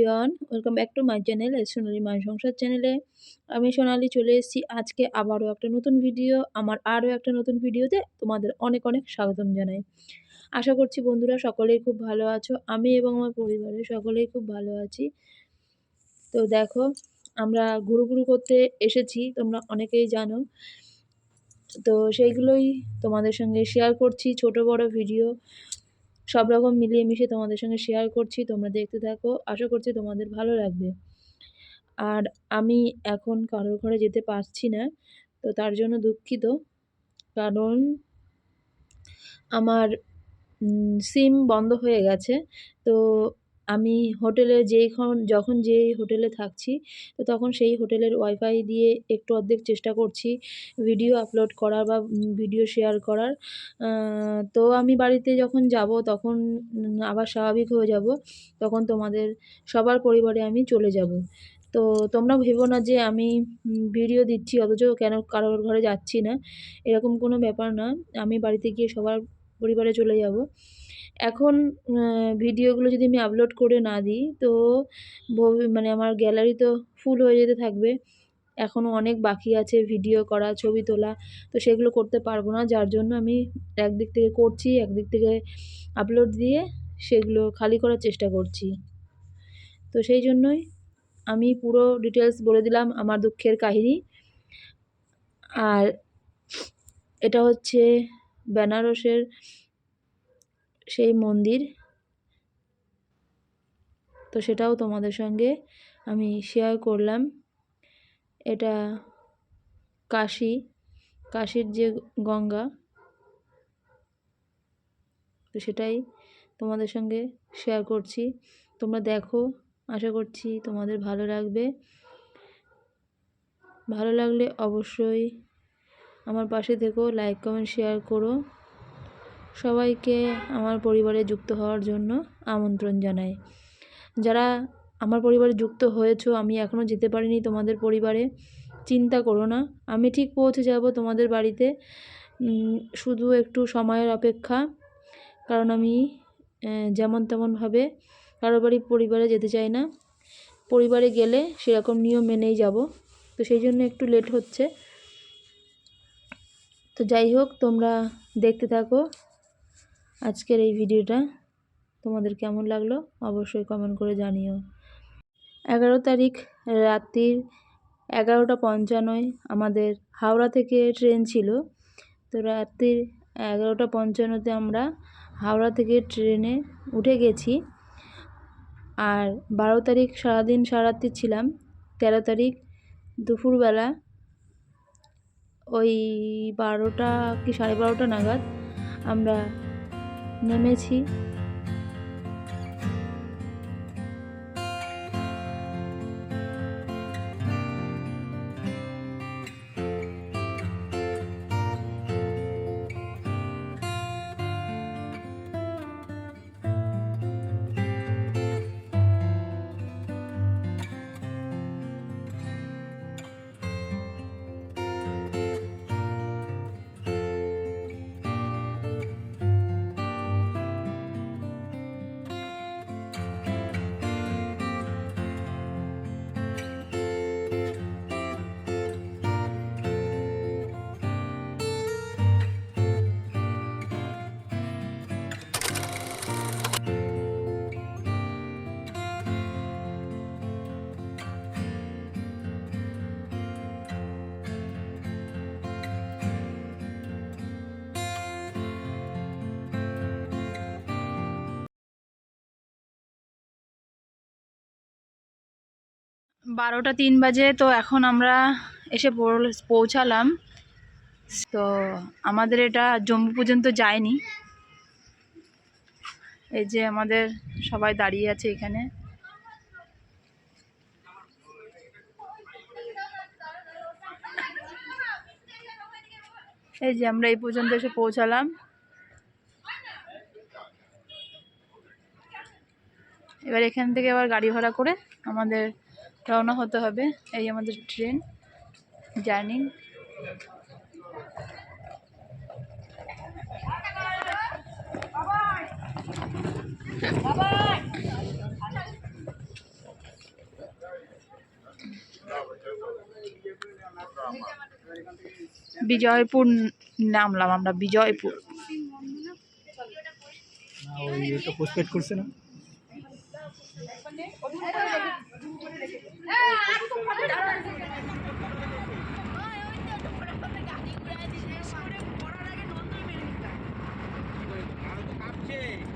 Everyone, welcome back to my channel Sonali my Sansar চ্যানেলে। আমি সোনালি চলে এসেছি আজকে আবারও একটা নতুন ভিডিও, আমার আরও একটা নতুন ভিডিওতে তোমাদের অনেক অনেক স্বাগতম জানাই। আশা করছি বন্ধুরা সকলেই খুব ভালো আছো, আমি এবং আমার পরিবারের সকলেই খুব ভালো আছি। তো দেখো, আমরা ঘুরু ঘুরু করতে এসেছি, তোমরা অনেকেই জানো। তো সেইগুলোই তোমাদের সঙ্গে শেয়ার করছি, ছোট বড় ভিডিও। সব রকম মিলিয়ে মিশে তোমাদের সঙ্গে শেয়ার করছি, তোমরা দেখতে থাকো, আশা করছি তোমাদের ভালো লাগবে। আর আমি এখন কারোর ঘরে যেতে পারছি না, তো তার জন্য দুঃখিত। কারণ আমার সিম বন্ধ হয়ে গেছে, তো আমি হোটেলে যেইখন, যখন যেই হোটেলে থাকছি, তো তখন সেই হোটেলের ওয়াইফাই দিয়ে একটু অর্ধেক চেষ্টা করছি ভিডিও আপলোড করার বা ভিডিও শেয়ার করার। তো আমি বাড়িতে যখন যাব, তখন আবার স্বাভাবিক হয়ে যাব, তখন তোমাদের সবার পরিবারে আমি চলে যাব। তো তোমরা ভেবো না যে আমি ভিডিও দিচ্ছি, অথচ কেন কারোর ঘরে যাচ্ছি না, এরকম কোনো ব্যাপার না। আমি বাড়িতে গিয়ে সবার পরিবারে চলে যাব। এখন ভিডিওগুলো যদি আমি আপলোড করে না দিই, তো মানে আমার গ্যালারি তো ফুল হয়ে যেতে থাকবে। এখনও অনেক বাকি আছে ভিডিও করা, ছবি তোলা, তো সেগুলো করতে পারব না। যার জন্য আমি একদিক থেকে করছি, একদিক থেকে আপলোড দিয়ে সেগুলো খালি করার চেষ্টা করছি। তো সেই জন্যই আমি পুরো ডিটেলস বলে দিলাম আমার দুঃখের কাহিনী। আর এটা হচ্ছে বেনারসের সেই মন্দির। তো সেটাও তোমাদের সঙ্গে আমি শেয়ার করলাম। এটা কাশি, কাশির যে গঙ্গা। তো সেটাই তোমাদের সঙ্গে শেয়ার করছি। তোমরা দেখো, আশা করছি তোমাদের ভালো লাগবে। ভালো লাগলে অবশ্যই আমার পাশে থেকো লাইক কমেন্ট শেয়ার করো। সবাইকে আমার পরিবারে যুক্ত হওয়ার জন্য আমন্ত্রণ জানাই। যারা আমার পরিবারে যুক্ত হয়েছো, আমি এখনও যেতে পারিনি তোমাদের পরিবারে, চিন্তা করো না। আমি ঠিক পৌঁছে যাব তোমাদের বাড়িতে। শুধু একটু সময়ের অপেক্ষা, কারণ আমি যেমন তেমনভাবে কারও বাড়ি পরিবারে যেতে চাই না। পরিবারে গেলে সেরকম নিয়ম মেনেই যাব, তো সেই জন্য একটু লেট হচ্ছে। তো যাই হোক, তোমরা দেখতে থাকো। আজকের এই ভিডিওটা তোমাদের কেমন লাগল অবশ্যই কমেন্ট করে জানিও। এগারো তারিখ রাত্রির এগারোটা পঞ্চান্নয় আমাদের হাওড়া থেকে ট্রেন ছিল। তো রাত্রির এগারোটা পঞ্চান্নতে আমরা হাওড়া থেকে ট্রেনে উঠে গেছি। আর বারো তারিখ সারাদিন সারাত্রি ছিলাম। তেরো তারিখ দুপুরবেলা ওই বারোটা কি সাড়ে বারোটা নাগাদ আমরা নেমেছি বারোটা তিন বাজে, তো এখন আমরা এসে পৌঁছালাম। তো আমাদের এটা জম্মু পর্যন্ত যায়নি। এই যে আমাদের সবাই দাঁড়িয়ে আছে এখানে। এই যে আমরা এই পর্যন্ত এসে পৌঁছালাম। এবার এখান থেকে আবার গাড়ি ভাড়া করে আমাদের রওনা হতে হবে। এই আমাদের ট্রেন জার্নি। বিজয়পুর নামলাম আমরা বিজয়পুর। করছে না? মোবাইলের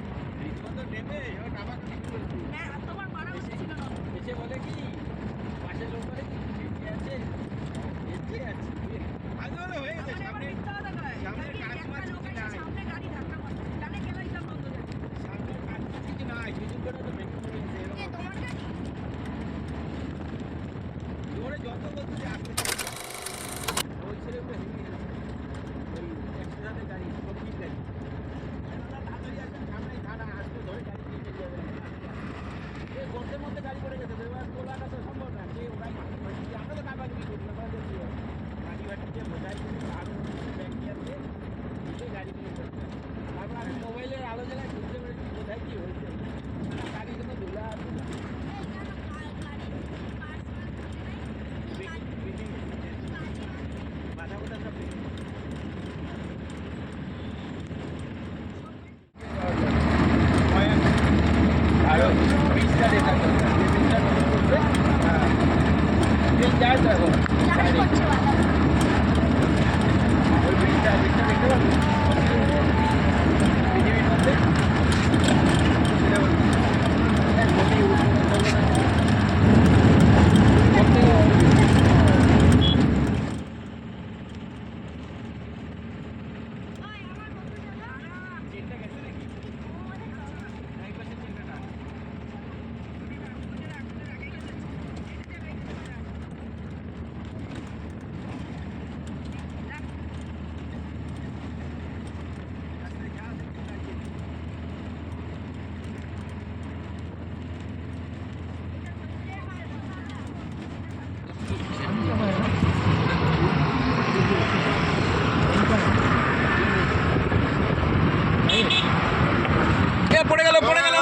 গেল পড়ে গেল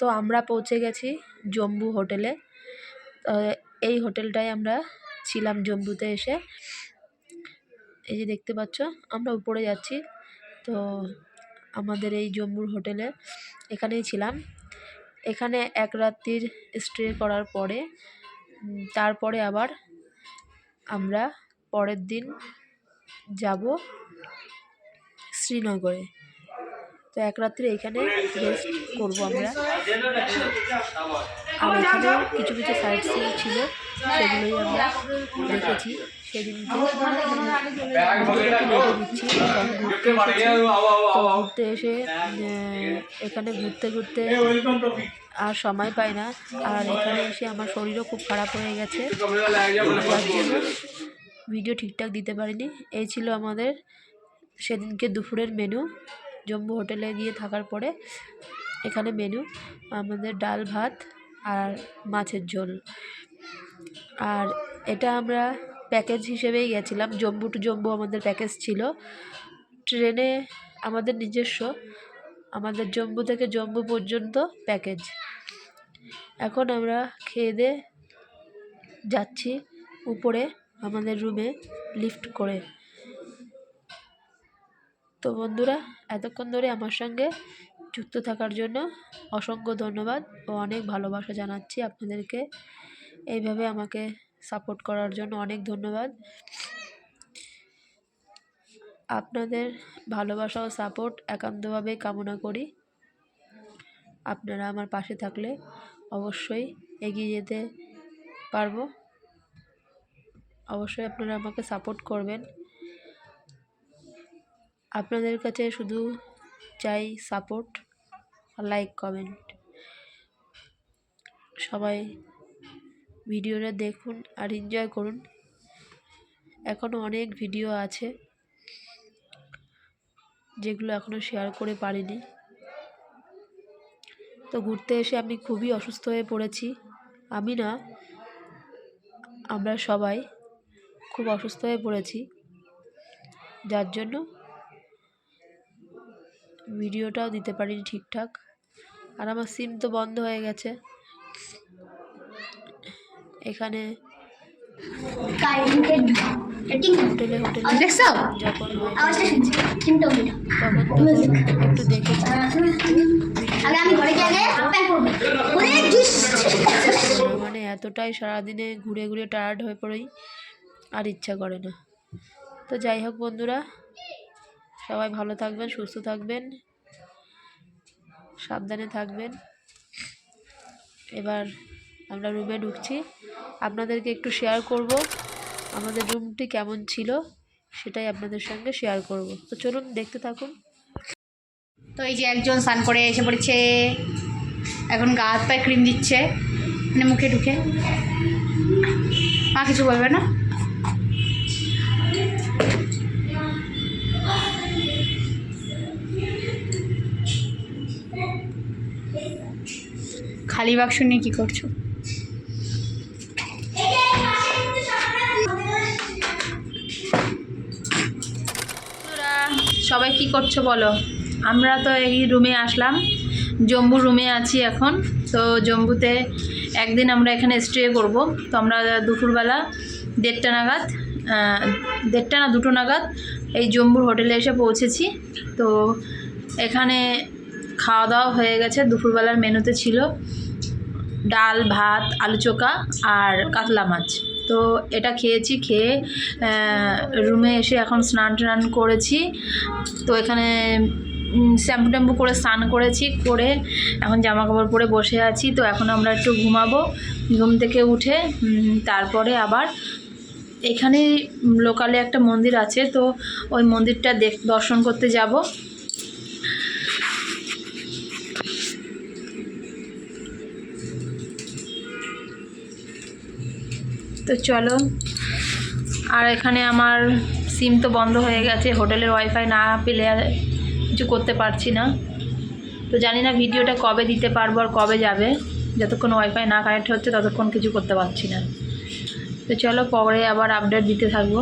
তো আমরা পৌঁছে গেছি জম্বু হোটেলে। এই হোটেলটায় আমরা ছিলাম জম্বুতে এসে। এই যে দেখতে পাচ্ছ আমরা উপরে যাচ্ছি। তো আমাদের এই জম্বুর হোটেলে এখানেই ছিলাম। এখানে এক রাত্রির স্টে করার পরে তারপরে আবার আমরা পরের দিন যাব শ্রীনগরে। তো এক রাত্রি এখানে রেস্ট করব আমরা। আর এখানে কিছু কিছু সাইট সিন ছিল, সেগুলোই আমরা দেখেছি। সেদিনকে দিচ্ছি। ঘুরতে এসে এখানে ঘুরতে ঘুরতে আর সময় পাই না। আর এখানে এসে আমার শরীরও খুব খারাপ হয়ে গেছে। ভিডিও ঠিকঠাক দিতে পারিনি। এই ছিল আমাদের সেদিনকে দুপুরের মেনু জম্বু হোটেলে গিয়ে থাকার পরে এখানে মেনু আমাদের ডাল ভাত আর মাছের ঝোল। আর এটা আমরা প্যাকেজ হিসেবেই গেছিলাম। জম্বু টু জম্বু আমাদের প্যাকেজ ছিল। ট্রেনে আমাদের নিজস্ব, আমাদের জম্বু থেকে জম্বু পর্যন্ত প্যাকেজ এখন আমরা খেয়ে দিয়ে যাচ্ছি উপরে। আমাদের রুমে লিফট করে। তো বন্ধুরা, এতক্ষণ ধরে আমার সঙ্গে যুক্ত থাকার জন্য অসংখ্য ধন্যবাদ ও অনেক ভালোবাসা জানাচ্ছি আপনাদেরকে। এইভাবে আমাকে সাপোর্ট করার জন্য অনেক ধন্যবাদ। আপনাদের ভালোবাসা ও সাপোর্ট একান্তভাবেই কামনা করি। আপনারা আমার পাশে থাকলে অবশ্যই এগিয়ে যেতে পারব। অবশ্যই আপনারা আমাকে সাপোর্ট করবেন। আপনাদের কাছে শুধু চাই সাপোর্ট আর লাইক কমেন্ট সবাই ভিডিওটা দেখুন আর এনজয় করুন। এখনও অনেক ভিডিও আছে যেগুলো এখনও শেয়ার করে পারিনি। তো ঘুরতে এসে আমি খুবই অসুস্থ হয়ে পড়েছি। আমি না, আমরা সবাই খুব অসুস্থ হয়ে পড়েছি। যার জন্য ভিডিওটাও দিতে পারিনি ঠিকঠাক। আর আমার সিম তো বন্ধ হয়ে গেছে। এখানে হোটেলে হোটেলে যখন তখন একটু দেখেছি। মানে এতটাই সারাদিনে ঘুরে ঘুরে টায়ার্ড হয়ে পড়েই আর ইচ্ছা করে না। তো যাই হোক বন্ধুরা, সবাই ভালো থাকবেন, সুস্থ থাকবেন, সাবধানে থাকবেন। এবার আমরা রুমে ঢুকছি। আপনাদেরকে একটু শেয়ার করব, আমাদের রুমটি কেমন ছিল সেটাই আপনাদের সঙ্গে শেয়ার করব। তো চলুন দেখতে থাকুন। তো এই যে একজন স্নান করে এসে পড়েছে। এখন গা হাত পায়ে ক্রিম দিচ্ছে। মানে মুখে ঢুকে। মা কিছু বলবে না? খালি বাক্স নিয়ে কী করছ? সবাই কি করছ বলো? আমরা তো এই রুমে আসলাম। জম্বু রুমে আছি এখন। তো জম্বুতে একদিন আমরা এখানে স্টে করব। তো আমরা দুপুরবেলা দেড়টা নাগাদ দেড়টা না দুটো নাগাদ এই জম্বুর হোটেলে এসে পৌঁছেছি। তো এখানে খাওয়া দাওয়া হয়ে গেছে। দুপুরবেলার মেনুতে ছিল ডাল, ভাত, আলু চোখা আর কাতলা মাছ। তো এটা খেয়েছি, খেয়ে রুমে এসে এখন স্নান টান করেছি। তো এখানে শ্যাম্পু ট্যাম্পু করে স্নান করেছি, করে এখন জামা কাপড় পরে বসে আছি। তো এখন আমরা একটু ঘুমাবো, ঘুম থেকে উঠে তারপরে আবার এখানে লোকালে একটা মন্দির আছে। তো ওই মন্দিরটা দেখ, দর্শন করতে যাব। তো চলো। আর এখানে আমার সিম তো বন্ধ হয়ে গেছে, হোটেলের ওয়াইফাই না পেলে আর কিছু করতে পারছি না। তো জানি না ভিডিওটা কবে দিতে পারব আর কবে যাবে। যতক্ষণ ওয়াইফাই না কানেক্ট হচ্ছে, ততক্ষণ কিছু করতে পারছি না। তো চলো পরে আবার আপডেট দিতে থাকব।